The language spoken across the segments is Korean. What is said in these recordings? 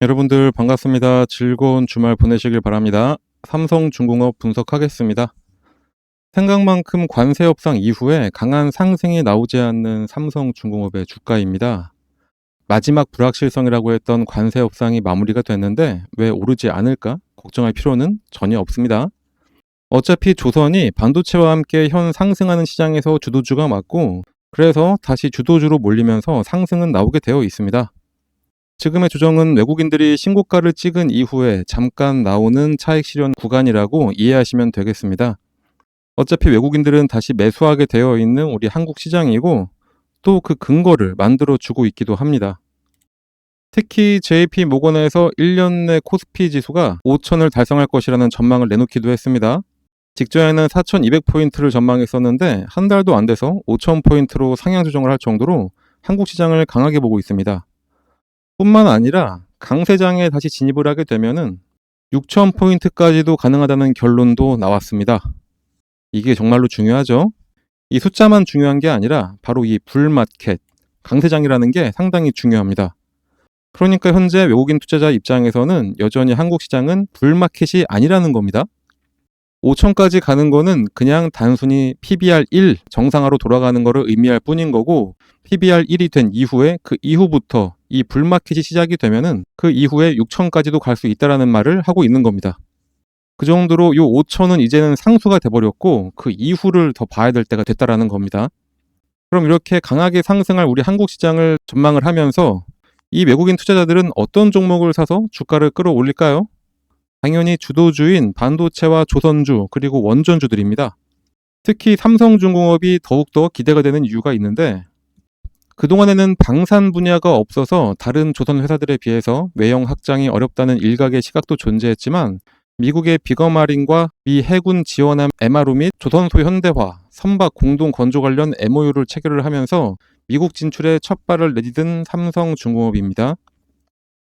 여러분들 반갑습니다. 즐거운 주말 보내시길 바랍니다. 삼성중공업 분석하겠습니다. 생각만큼 관세 협상 이후에 강한 상승이 나오지 않는 삼성중공업의 주가입니다. 마지막 불확실성이라고 했던 관세 협상이 마무리가 됐는데 왜 오르지 않을까 걱정할 필요는 전혀 없습니다. 어차피 조선이 반도체와 함께 현 상승하는 시장에서 주도주가 맞고 그래서 다시 주도주로 몰리면서 상승은 나오게 되어 있습니다. 지금의 조정은 외국인들이 신고가를 찍은 이후에 잠깐 나오는 차익 실현 구간이라고 이해하시면 되겠습니다. 어차피 외국인들은 다시 매수하게 되어 있는 우리 한국 시장이고 또 그 근거를 만들어 주고 있기도 합니다. 특히 JP 모건에서 1년 내 코스피 지수가 5천을 달성할 것이라는 전망을 내놓기도 했습니다. 직전에는 4,200포인트를 전망했었는데 한 달도 안 돼서 5,000포인트로 상향 조정을 할 정도로 한국 시장을 강하게 보고 있습니다. 뿐만 아니라 강세장에 다시 진입을 하게 되면은 6,000포인트까지도 가능하다는 결론도 나왔습니다. 이게 정말로 중요하죠. 이 숫자만 중요한 게 아니라 바로 이 불마켓, 강세장이라는 게 상당히 중요합니다. 그러니까 현재 외국인 투자자 입장에서는 여전히 한국 시장은 불마켓이 아니라는 겁니다. 5천까지 가는 거는 그냥 단순히 PBR 1 정상화로 돌아가는 거를 의미할 뿐인 거고 PBR 1이 된 이후에 그 이후부터 이 불마켓이 시작이 되면은 그 이후에 6천까지도 갈 수 있다라는 말을 하고 있는 겁니다. 그 정도로 요 5천은 이제는 상수가 돼버렸고 그 이후를 더 봐야 될 때가 됐다라는 겁니다. 그럼 이렇게 강하게 상승할 우리 한국 시장을 전망을 하면서 이 외국인 투자자들은 어떤 종목을 사서 주가를 끌어올릴까요? 당연히 주도주인 반도체와 조선주 그리고 원전주들입니다. 특히 삼성중공업이 더욱더 기대가 되는 이유가 있는데 그동안에는 방산 분야가 없어서 다른 조선 회사들에 비해서 외형 확장이 어렵다는 일각의 시각도 존재했지만 미국의 비거마린과 미 해군 지원함 MRO 및 조선소 현대화, 선박 공동 건조 관련 MOU를 체결을 하면서 미국 진출에 첫 발을 내디딘 삼성중공업입니다.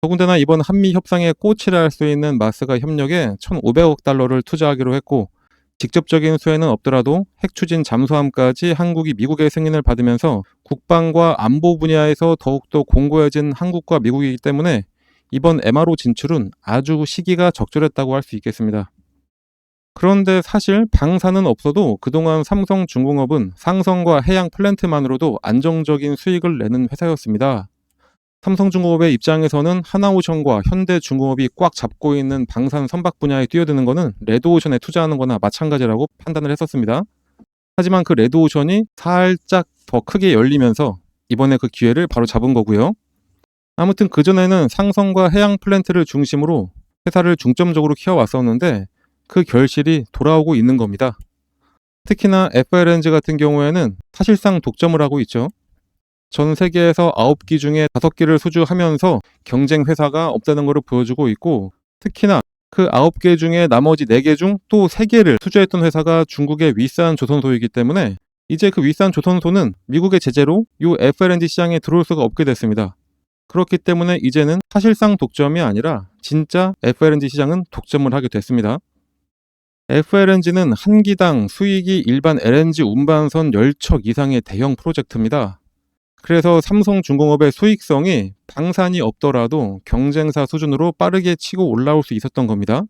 더군다나 이번 한미 협상의 꽃이라 할 수 있는 마스가 협력에 1,500억 달러를 투자하기로 했고 직접적인 수혜는 없더라도 핵 추진 잠수함까지 한국이 미국의 승인을 받으면서 국방과 안보 분야에서 더욱더 공고해진 한국과 미국이기 때문에 이번 MRO 진출은 아주 시기가 적절했다고 할 수 있겠습니다. 그런데 사실 방사는 없어도 그동안 삼성중공업은 상성과 해양 플랜트만으로도 안정적인 수익을 내는 회사였습니다. 삼성중공업의 입장에서는 하나오션과 현대중공업이 꽉 잡고 있는 방산 선박 분야에 뛰어드는 것은 레드오션에 투자하는 거나 마찬가지라고 판단을 했었습니다. 하지만 그 레드오션이 살짝 더 크게 열리면서 이번에 그 기회를 바로 잡은 거고요. 아무튼 그전에는 상성과 해양 플랜트를 중심으로 회사를 중점적으로 키워왔었는데 그 결실이 돌아오고 있는 겁니다. 특히나 FLNG 같은 경우에는 사실상 독점을 하고 있죠. 전 세계에서 9기 중에 5기를 수주하면서 경쟁 회사가 없다는 것을 보여주고 있고 특히나 그 9개 중에 나머지 4개 중 또 3개를 수주했던 회사가 중국의 위산 조선소이기 때문에 이제 그 위산 조선소는 미국의 제재로 이 FLNG 시장에 들어올 수가 없게 됐습니다. 그렇기 때문에 이제는 사실상 독점이 아니라 진짜 FLNG 시장은 독점을 하게 됐습니다. FLNG는 한 기당 수익이 일반 LNG 운반선 10척 이상의 대형 프로젝트입니다. 그래서 삼성 중공업의 수익성이 방산이 없더라도 경쟁사 수준으로 빠르게 치고 올라올 수 있었던 겁니다.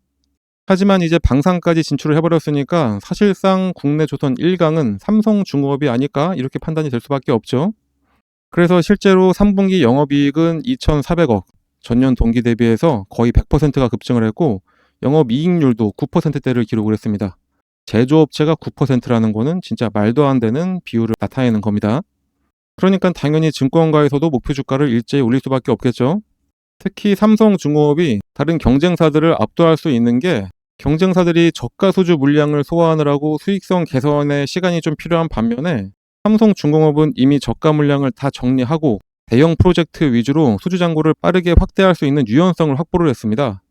하지만 이제 방산까지 진출을 해버렸으니까 사실상 국내 조선 1강은 삼성 중공업이 아닐까 이렇게 판단이 될 수밖에 없죠. 그래서 실제로 3분기 영업이익은 2,400억, 전년 동기 대비해서 거의 100%가 급증을 했고 영업이익률도 9%대를 기록을 했습니다. 제조업체가 9%라는 거는 진짜 말도 안 되는 비율을 나타내는 겁니다. 그러니까 당연히 증권가에서도 목표 주가를 일제히 올릴 수밖에 없겠죠. 특히 삼성중공업이 다른 경쟁사들을 압도할 수 있는 게 경쟁사들이 저가 수주 물량을 소화하느라고 수익성 개선에 시간이 좀 필요한 반면에 삼성중공업은 이미 저가 물량을 다 정리하고 대형 프로젝트 위주로 수주 잔고를 빠르게 확대할 수 있는 유연성을 확보를 했습니다.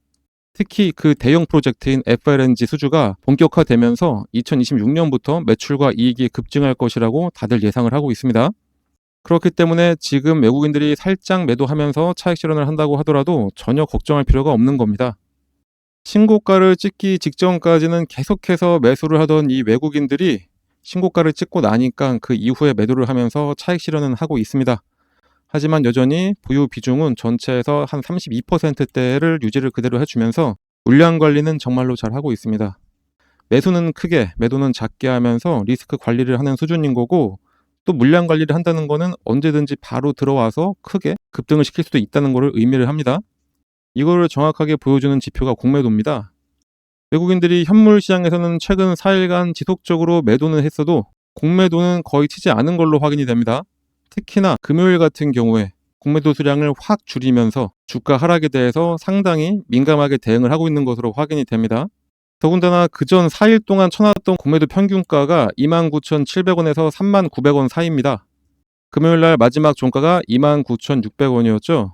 특히 그 대형 프로젝트인 FLNG 수주가 본격화되면서 2026년부터 매출과 이익이 급증할 것이라고 다들 예상을 하고 있습니다. 그렇기 때문에 지금 외국인들이 살짝 매도하면서 차익 실현을 한다고 하더라도 전혀 걱정할 필요가 없는 겁니다. 신고가를 찍기 직전까지는 계속해서 매수를 하던 이 외국인들이 신고가를 찍고 나니까 그 이후에 매도를 하면서 차익 실현은 하고 있습니다. 하지만 여전히 보유 비중은 전체에서 한 32%대를 유지를 그대로 해주면서 물량 관리는 정말로 잘 하고 있습니다. 매수는 크게, 매도는 작게 하면서 리스크 관리를 하는 수준인 거고 또 물량 관리를 한다는 거는 언제든지 바로 들어와서 크게 급등을 시킬 수도 있다는 것을 의미를 합니다. 이거를 정확하게 보여주는 지표가 공매도입니다. 외국인들이 현물 시장에서는 최근 4일간 지속적으로 매도는 했어도 공매도는 거의 치지 않은 걸로 확인이 됩니다. 특히나 금요일 같은 경우에 공매도 수량을 확 줄이면서 주가 하락에 대해서 상당히 민감하게 대응을 하고 있는 것으로 확인이 됩니다. 더군다나 그전 4일 동안 쳐놨던 공매도 평균가가 29,700원에서 39,900원 사이입니다. 금요일 날 마지막 종가가 29,600원이었죠.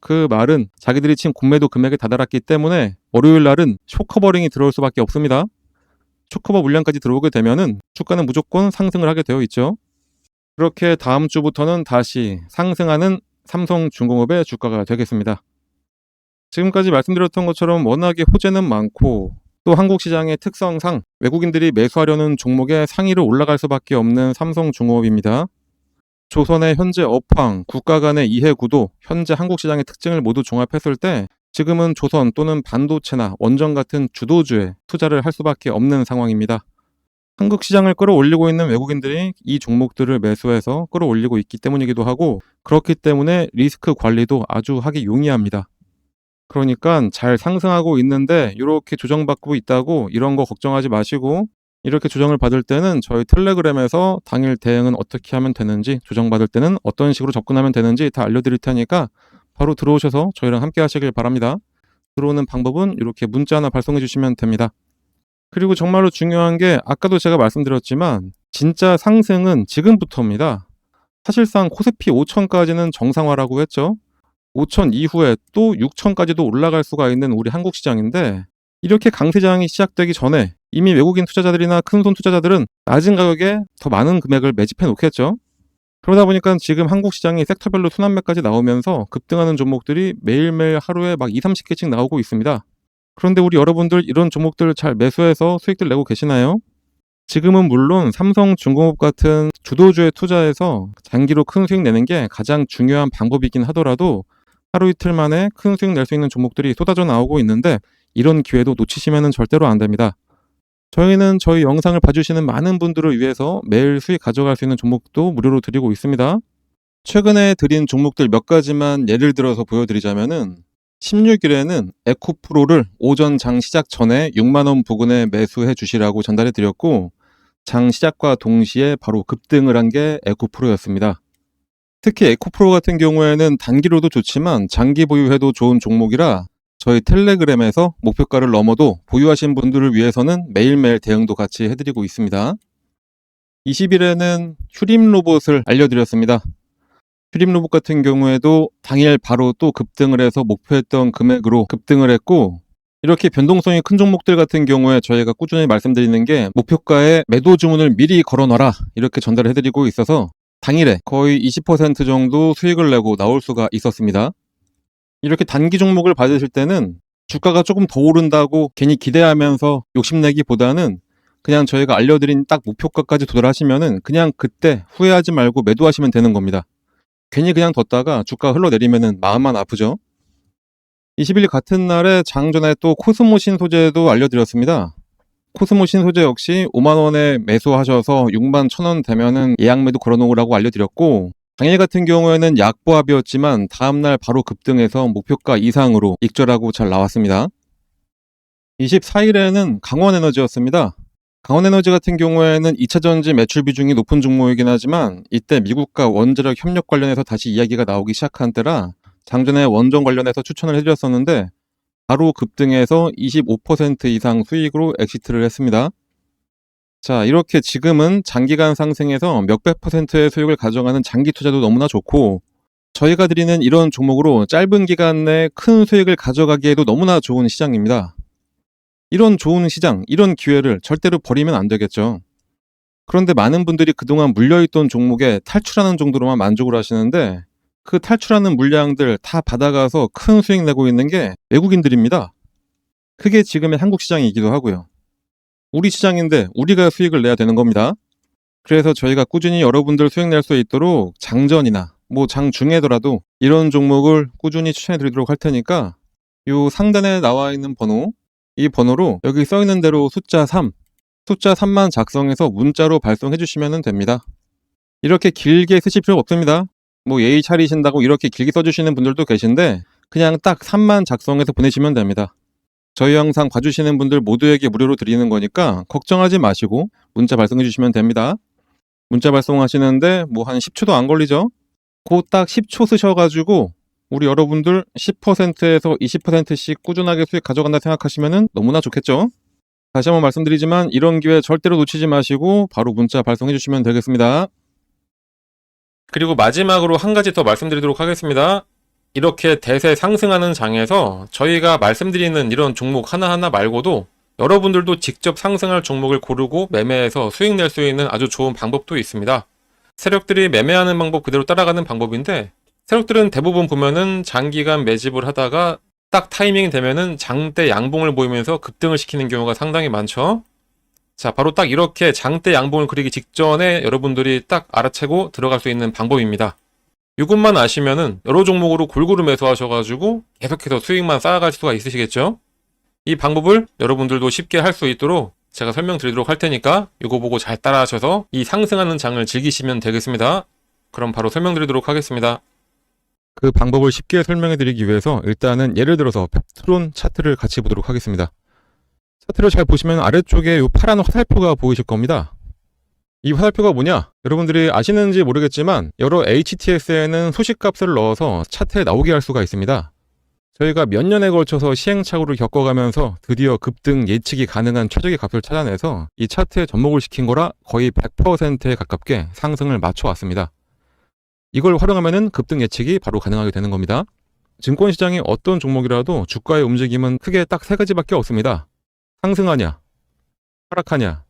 그 말은 자기들이 친 공매도 금액에 다다랐기 때문에 월요일 날은 쇼커버링이 들어올 수밖에 없습니다. 쇼커버 물량까지 들어오게 되면은 주가는 무조건 상승을 하게 되어 있죠. 그렇게 다음 주부터는 다시 상승하는 삼성중공업의 주가가 되겠습니다. 지금까지 말씀드렸던 것처럼 워낙에 호재는 많고 또 한국 시장의 특성상 외국인들이 매수하려는 종목의 상위로 올라갈 수밖에 없는 삼성중공업입니다. 조선의 현재 업황, 국가 간의 이해 구도, 현재 한국 시장의 특징을 모두 종합했을 때 지금은 조선 또는 반도체나 원전 같은 주도주에 투자를 할 수밖에 없는 상황입니다. 한국 시장을 끌어올리고 있는 외국인들이 이 종목들을 매수해서 끌어올리고 있기 때문이기도 하고 그렇기 때문에 리스크 관리도 아주 하기 용이합니다. 그러니까 잘 상승하고 있는데 이렇게 조정받고 있다고 이런 거 걱정하지 마시고 이렇게 조정을 받을 때는 저희 텔레그램에서 당일 대응은 어떻게 하면 되는지 조정받을 때는 어떤 식으로 접근하면 되는지 다 알려드릴 테니까 바로 들어오셔서 저희랑 함께 하시길 바랍니다. 들어오는 방법은 이렇게 문자 하나 발송해 주시면 됩니다. 그리고 정말로 중요한 게 아까도 제가 말씀드렸지만 진짜 상승은 지금부터입니다. 사실상 코스피 5천까지는 정상화라고 했죠. 5천 이후에 또 6천까지도 올라갈 수가 있는 우리 한국 시장인데 이렇게 강세장이 시작되기 전에 이미 외국인 투자자들이나 큰손 투자자들은 낮은 가격에 더 많은 금액을 매집해 놓겠죠. 그러다 보니까 지금 한국 시장이 섹터별로 순환매까지 나오면서 급등하는 종목들이 매일매일 하루에 막 2, 30개씩 나오고 있습니다. 그런데 우리 여러분들 이런 종목들 잘 매수해서 수익들 내고 계시나요? 지금은 물론 삼성 중공업 같은 주도주에 투자해서 장기로 큰 수익 내는 게 가장 중요한 방법이긴 하더라도 하루 이틀 만에 큰 수익 낼 수 있는 종목들이 쏟아져 나오고 있는데 이런 기회도 놓치시면 절대로 안 됩니다. 저희는 저희 영상을 봐주시는 많은 분들을 위해서 매일 수익 가져갈 수 있는 종목도 무료로 드리고 있습니다. 최근에 드린 종목들 몇 가지만 예를 들어서 보여드리자면은 16일에는 에코프로를 오전 장 시작 전에 6만원 부근에 매수해 주시라고 전달해 드렸고 장 시작과 동시에 바로 급등을 한 게 에코프로였습니다. 특히 에코프로 같은 경우에는 단기로도 좋지만 장기 보유해도 좋은 종목이라 저희 텔레그램에서 목표가를 넘어도 보유하신 분들을 위해서는 매일매일 대응도 같이 해드리고 있습니다. 20일에는 휴림 로봇을 알려드렸습니다. 휴림 로봇 같은 경우에도 당일 바로 또 급등을 해서 목표했던 금액으로 급등을 했고 이렇게 변동성이 큰 종목들 같은 경우에 저희가 꾸준히 말씀드리는 게 목표가에 매도 주문을 미리 걸어놔라 이렇게 전달을 해드리고 있어서 당일에 거의 20% 정도 수익을 내고 나올 수가 있었습니다. 이렇게 단기 종목을 받으실 때는 주가가 조금 더 오른다고 괜히 기대하면서 욕심내기보다는 그냥 저희가 알려드린 딱 목표가까지 도달하시면은 그냥 그때 후회하지 말고 매도하시면 되는 겁니다. 괜히 그냥 뒀다가 주가 흘러내리면은 마음만 아프죠. 20일 같은 날에 장전에 또 코스모 신 소재도 알려드렸습니다. 코스모 신소재 역시 5만원에 매수하셔서 6만 1천원 되면은 예약 매도 걸어놓으라고 알려드렸고 당일 같은 경우에는 약보합이었지만 다음날 바로 급등해서 목표가 이상으로 익절하고 잘 나왔습니다. 24일에는 강원에너지였습니다. 강원에너지 같은 경우에는 2차전지 매출 비중이 높은 종목이긴 하지만 이때 미국과 원자력 협력 관련해서 다시 이야기가 나오기 시작한 때라 장전에 원전 관련해서 추천을 해드렸었는데 바로 급등해서 25% 이상 수익으로 엑시트를 했습니다. 자, 이렇게 지금은 장기간 상승해서 몇백 퍼센트의 수익을 가져가는 장기 투자도 너무나 좋고 저희가 드리는 이런 종목으로 짧은 기간 내에 큰 수익을 가져가기에도 너무나 좋은 시장입니다. 이런 좋은 시장, 이런 기회를 절대로 버리면 안 되겠죠. 그런데 많은 분들이 그동안 물려있던 종목에 탈출하는 정도로만 만족을 하시는데 그 탈출하는 물량들 다 받아가서 큰 수익 내고 있는 게 외국인들입니다. 그게 지금의 한국 시장이기도 하고요. 우리 시장인데 우리가 수익을 내야 되는 겁니다. 그래서 저희가 꾸준히 여러분들 수익 낼 수 있도록 장전이나 뭐 장 중에더라도 이런 종목을 꾸준히 추천해 드리도록 할 테니까 요 상단에 나와 있는 번호 이 번호로 여기 써 있는 대로 숫자 3 숫자 3만 작성해서 문자로 발송해 주시면 됩니다. 이렇게 길게 쓰실 필요 없습니다. 뭐 예의 차리신다고 이렇게 길게 써주시는 분들도 계신데 그냥 딱 3만 작성해서 보내시면 됩니다. 저희 영상 봐주시는 분들 모두에게 무료로 드리는 거니까 걱정하지 마시고 문자 발송해 주시면 됩니다. 문자 발송하시는데 뭐 한 10초도 안 걸리죠? 그 딱 10초 쓰셔가지고 우리 여러분들 10%에서 20%씩 꾸준하게 수익 가져간다 생각하시면 너무나 좋겠죠? 다시 한번 말씀드리지만 이런 기회 절대로 놓치지 마시고 바로 문자 발송해 주시면 되겠습니다. 그리고 마지막으로 한 가지 더 말씀드리도록 하겠습니다. 이렇게 대세 상승하는 장에서 저희가 말씀드리는 이런 종목 하나하나 말고도 여러분들도 직접 상승할 종목을 고르고 매매해서 수익 낼 수 있는 아주 좋은 방법도 있습니다. 세력들이 매매하는 방법 그대로 따라가는 방법인데 세력들은 대부분 보면은 장기간 매집을 하다가 딱 타이밍이 되면은 장대 양봉을 보이면서 급등을 시키는 경우가 상당히 많죠. 자, 바로 딱 이렇게 장대 양봉을 그리기 직전에 여러분들이 딱 알아채고 들어갈 수 있는 방법입니다. 이것만 아시면은 여러 종목으로 골고루 매수하셔가지고 계속해서 수익만 쌓아갈 수가 있으시겠죠? 이 방법을 여러분들도 쉽게 할 수 있도록 제가 설명드리도록 할 테니까 이거 보고 잘 따라하셔서 이 상승하는 장을 즐기시면 되겠습니다. 그럼 바로 설명드리도록 하겠습니다. 그 방법을 쉽게 설명해 드리기 위해서 일단은 예를 들어서 펩트론 차트를 같이 보도록 하겠습니다. 차트를 잘 보시면 아래쪽에 이 파란 화살표가 보이실 겁니다. 이 화살표가 뭐냐? 여러분들이 아시는지 모르겠지만 여러 HTS에는 소식값을 넣어서 차트에 나오게 할 수가 있습니다. 저희가 몇 년에 걸쳐서 시행착오를 겪어가면서 드디어 급등 예측이 가능한 최적의 값을 찾아내서 이 차트에 접목을 시킨 거라 거의 100%에 가깝게 상승을 맞춰왔습니다. 이걸 활용하면 급등 예측이 바로 가능하게 되는 겁니다. 증권시장의 어떤 종목이라도 주가의 움직임은 크게 딱 세 가지밖에 없습니다. 상승하냐, 하락하냐,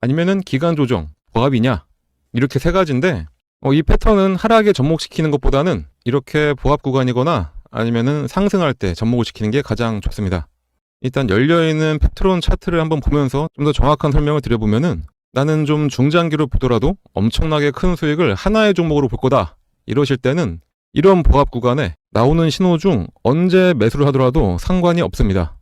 아니면은 기간 조정, 보합이냐 이렇게 세 가지인데 어, 이 패턴은 하락에 접목시키는 것보다는 이렇게 보합 구간이거나 아니면은 상승할 때 접목을 시키는 게 가장 좋습니다. 일단 열려있는 펩트론 차트를 한번 보면서 좀 더 정확한 설명을 드려보면은 나는 좀 중장기로 보더라도 엄청나게 큰 수익을 하나의 종목으로 볼 거다. 이러실 때는 이런 보합 구간에 나오는 신호 중 언제 매수를 하더라도 상관이 없습니다.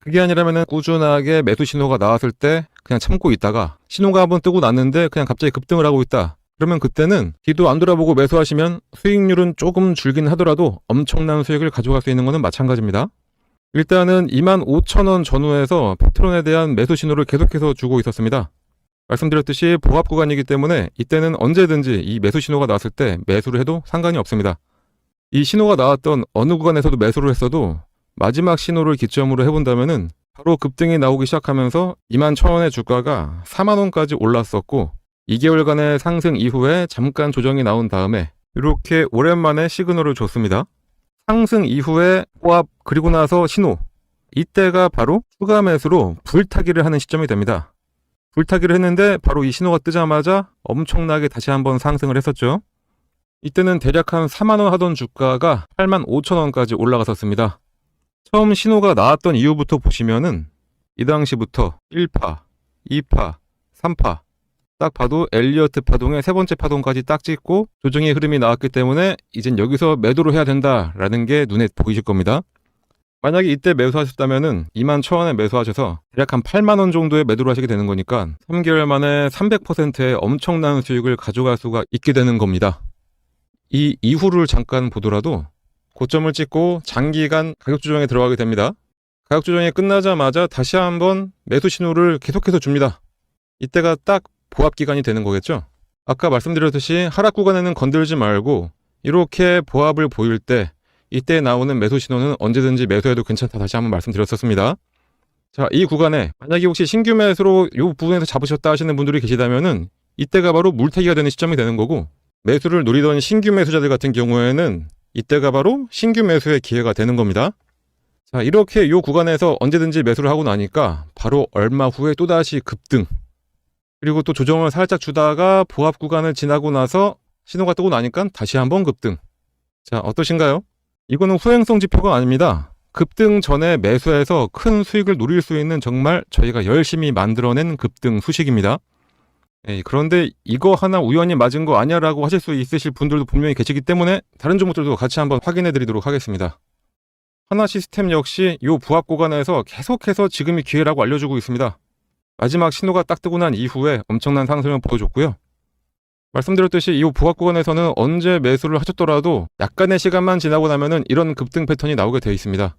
그게 아니라면 꾸준하게 매수 신호가 나왔을 때 그냥 참고 있다가 신호가 한번 뜨고 났는데 그냥 갑자기 급등을 하고 있다. 그러면 그때는 뒤도 안 돌아보고 매수하시면 수익률은 조금 줄긴 하더라도 엄청난 수익을 가져갈 수 있는 것은 마찬가지입니다. 일단은 25,000원 전후에서 패트론에 대한 매수 신호를 계속해서 주고 있었습니다. 말씀드렸듯이 보합 구간이기 때문에 이때는 언제든지 이 매수 신호가 나왔을 때 매수를 해도 상관이 없습니다. 이 신호가 나왔던 어느 구간에서도 매수를 했어도 마지막 신호를 기점으로 해본다면은 바로 급등이 나오기 시작하면서 2만 1천원의 주가가 4만 원까지 올랐었고 2개월간의 상승 이후에 잠깐 조정이 나온 다음에 이렇게 오랜만에 시그널을 줬습니다. 상승 이후에 호합 그리고 나서 신호 이때가 바로 추가 매수로 불타기를 하는 시점이 됩니다. 불타기를 했는데 바로 이 신호가 뜨자마자 엄청나게 다시 한번 상승을 했었죠. 이때는 대략 한 4만원 하던 주가가 8만 5천원까지 올라갔었습니다. 처음 신호가 나왔던 이후부터 보시면은 이 당시부터 1파, 2파, 3파 딱 봐도 엘리어트 파동의 세 번째 파동까지 딱 찍고 조정의 흐름이 나왔기 때문에 이젠 여기서 매도를 해야 된다라는 게 눈에 보이실 겁니다. 만약에 이때 매수하셨다면은 2만 1천원에 매수하셔서 대략 한 8만 원 정도의 매도를 하시게 되는 거니까 3개월 만에 300%의 엄청난 수익을 가져갈 수가 있게 되는 겁니다. 이 이후를 잠깐 보더라도 고점을 찍고 장기간 가격 조정에 들어가게 됩니다. 가격 조정이 끝나자마자 다시 한번 매수 신호를 계속해서 줍니다. 이때가 딱 보합 기간이 되는 거겠죠? 아까 말씀드렸듯이 하락 구간에는 건들지 말고 이렇게 보합을 보일 때 이때 나오는 매수 신호는 언제든지 매수해도 괜찮다 다시 한번 말씀드렸었습니다. 자, 이 구간에 만약에 혹시 신규 매수로 이 부분에서 잡으셨다 하시는 분들이 계시다면은 이때가 바로 물타기가 되는 시점이 되는 거고 매수를 노리던 신규 매수자들 같은 경우에는 이때가 바로 신규 매수의 기회가 되는 겁니다. 자, 이렇게 이 구간에서 언제든지 매수를 하고 나니까 바로 얼마 후에 또다시 급등. 그리고 또 조정을 살짝 주다가 보합 구간을 지나고 나서 신호가 뜨고 나니까 다시 한번 급등. 자, 어떠신가요? 이거는 후행성 지표가 아닙니다. 급등 전에 매수해서 큰 수익을 노릴 수 있는 정말 저희가 열심히 만들어낸 급등 수식입니다. 예, 그런데 이거 하나 우연히 맞은 거 아니야 라고 하실 수 있으실 분들도 분명히 계시기 때문에 다른 종목들도 같이 한번 확인해 드리도록 하겠습니다. 하나 시스템 역시 이 부합 구간에서 계속해서 지금이 기회라고 알려주고 있습니다. 마지막 신호가 딱 뜨고 난 이후에 엄청난 상승을 보여줬고요. 말씀드렸듯이 이 부합 구간에서는 언제 매수를 하셨더라도 약간의 시간만 지나고 나면은 이런 급등 패턴이 나오게 되어 있습니다.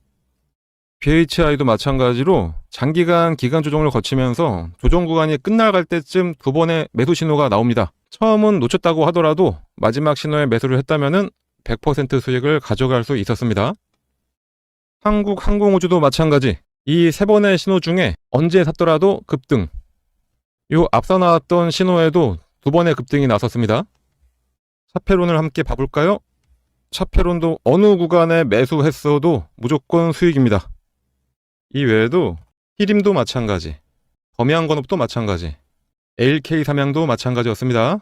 BHI도 마찬가지로 장기간 기간 조정을 거치면서 조정 구간이 끝나갈 때쯤 두 번의 매수 신호가 나옵니다. 처음은 놓쳤다고 하더라도 마지막 신호에 매수를 했다면은 100% 수익을 가져갈 수 있었습니다. 한국 항공우주도 마찬가지. 이 세 번의 신호 중에 언제 샀더라도 급등. 요 앞서 나왔던 신호에도 두 번의 급등이 나섰습니다. 차페론을 함께 봐볼까요? 차페론도 어느 구간에 매수했어도 무조건 수익입니다. 이 외에도 히림도 마찬가지, 범양건업도 마찬가지, LK 삼양도 마찬가지였습니다.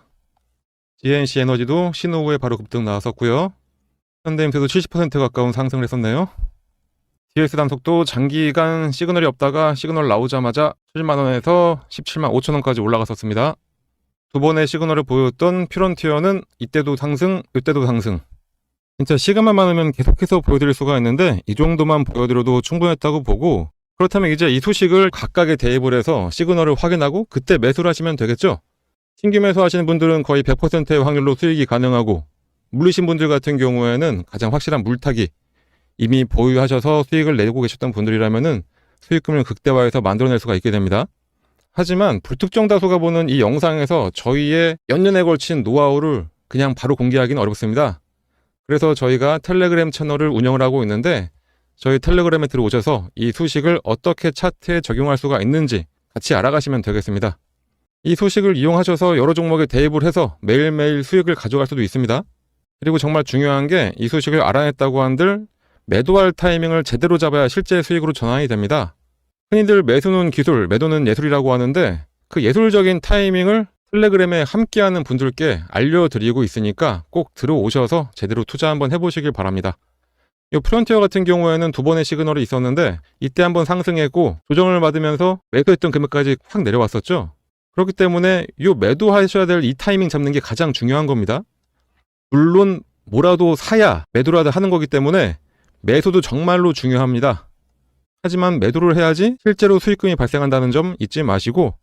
GNC 에너지도 신호 후에 바로 급등 나왔었고요. 현대임스도 70% 가까운 상승을 했었네요. DS 단속도 장기간 시그널이 없다가 시그널 나오자마자 7만 원에서 17만 5천 원까지 올라갔었습니다. 두 번의 시그널을 보였던 퓨런티어는 이때도 상승, 이때도 상승. 진짜 시간만 많으면 계속해서 보여드릴 수가 있는데 이 정도만 보여드려도 충분했다고 보고 그렇다면 이제 이 소식을 각각의 대입을 해서 시그널을 확인하고 그때 매수를 하시면 되겠죠? 신규 매수하시는 분들은 거의 100%의 확률로 수익이 가능하고 물리신 분들 같은 경우에는 가장 확실한 물타기 이미 보유하셔서 수익을 내고 계셨던 분들이라면은 수익금을 극대화해서 만들어낼 수가 있게 됩니다. 하지만 불특정 다수가 보는 이 영상에서 저희의 연년에 걸친 노하우를 그냥 바로 공개하기는 어렵습니다. 그래서 저희가 텔레그램 채널을 운영을 하고 있는데 저희 텔레그램에 들어오셔서 이 소식을 어떻게 차트에 적용할 수가 있는지 같이 알아가시면 되겠습니다. 이 소식을 이용하셔서 여러 종목에 대입을 해서 매일매일 수익을 가져갈 수도 있습니다. 그리고 정말 중요한 게이 소식을 알아냈다고 한들 매도할 타이밍을 제대로 잡아야 실제 수익으로 전환이 됩니다. 흔히들 매수는 기술, 매도는 예술이라고 하는데 그 예술적인 타이밍을 텔레그램에 함께하는 분들께 알려드리고 있으니까 꼭 들어오셔서 제대로 투자 한번 해보시길 바랍니다. 이 프론티어 같은 경우에는 두 번의 시그널이 있었는데 이때 한번 상승했고 조정을 받으면서 매도했던 금액까지 확 내려왔었죠. 그렇기 때문에 이 매도하셔야 될 이 타이밍 잡는 게 가장 중요한 겁니다. 물론 뭐라도 사야 매도라도 하는 거기 때문에 매수도 정말로 중요합니다. 하지만 매도를 해야지 실제로 수익금이 발생한다는 점 잊지 마시고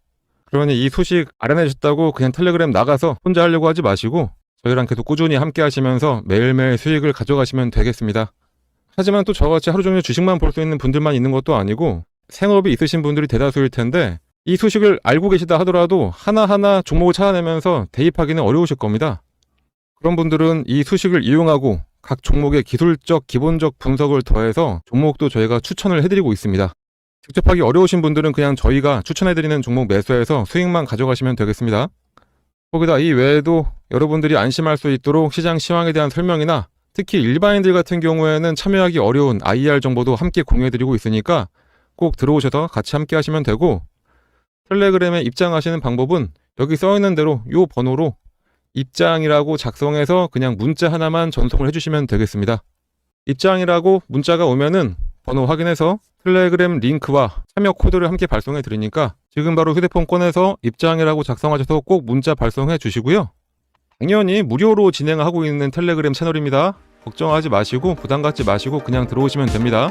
그러니 이 소식 알아내셨다고 그냥 텔레그램 나가서 혼자 하려고 하지 마시고 저희랑 계속 꾸준히 함께 하시면서 매일매일 수익을 가져가시면 되겠습니다. 하지만 또 저같이 하루 종일 주식만 볼 수 있는 분들만 있는 것도 아니고 생업이 있으신 분들이 대다수일 텐데 이 소식을 알고 계시다 하더라도 하나하나 종목을 찾아내면서 대입하기는 어려우실 겁니다. 그런 분들은 이 소식을 이용하고 각 종목의 기술적 기본적 분석을 더해서 종목도 저희가 추천을 해드리고 있습니다. 직접 하기 어려우신 분들은 그냥 저희가 추천해드리는 종목 매수해서 수익만 가져가시면 되겠습니다. 거기다 이 외에도 여러분들이 안심할 수 있도록 시장 시황에 대한 설명이나 특히 일반인들 같은 경우에는 참여하기 어려운 IR 정보도 함께 공유해드리고 있으니까 꼭 들어오셔서 같이 함께 하시면 되고 텔레그램에 입장하시는 방법은 여기 써 있는 대로 이 번호로 입장이라고 작성해서 그냥 문자 하나만 전송을 해주시면 되겠습니다. 입장이라고 문자가 오면은 번호 확인해서 텔레그램 링크와 참여 코드를 함께 발송해 드리니까 지금 바로 휴대폰 꺼내서 입장이라고 작성하셔서 꼭 문자 발송해 주시고요. 당연히 무료로 진행하고 있는 텔레그램 채널입니다. 걱정하지 마시고 부담 갖지 마시고 그냥 들어오시면 됩니다.